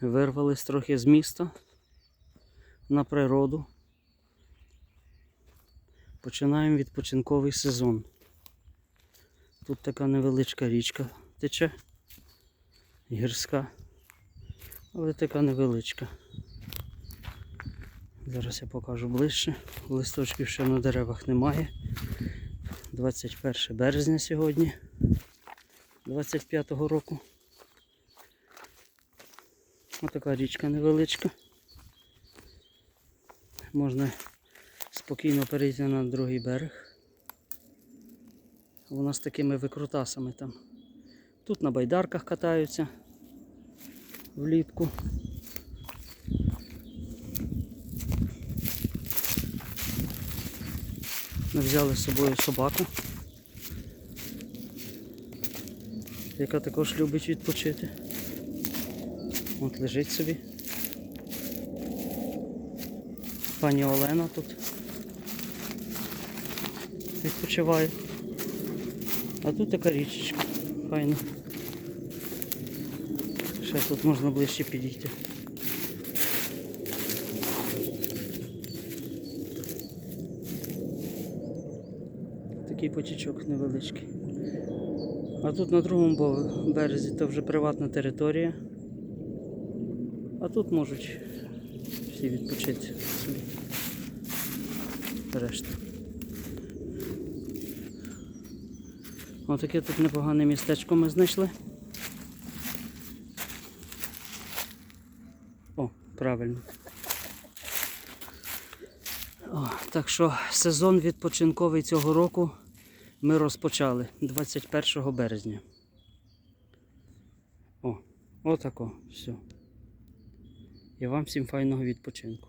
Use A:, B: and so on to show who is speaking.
A: Вирвались трохи з міста на природу. Починаємо відпочинковий сезон. Тут така невеличка річка тече, гірська, але така невеличка. Зараз я покажу ближче. Листочків ще на деревах немає. 21 березня сьогодні 25-го року. Отака річка невеличка. Можна спокійно перейти на другий берег. Вона з такими викрутасами там. Тут на байдарках катаються влітку. Ми взяли з собою собаку, яка також любить відпочити. От лежить собі. Пані Олена тут відпочиває. А тут така річечка. Файно. Ще тут можна ближче підійти. Такий потічок невеличкий. А тут на другому березі то вже приватна територія. А тут можуть всі відпочити собі. Решта. Отаке тут непогане містечко ми знайшли. О, правильно. О, так що сезон відпочинковий цього року ми розпочали 21 березня. О, отако, все. І вам всім файного відпочинку.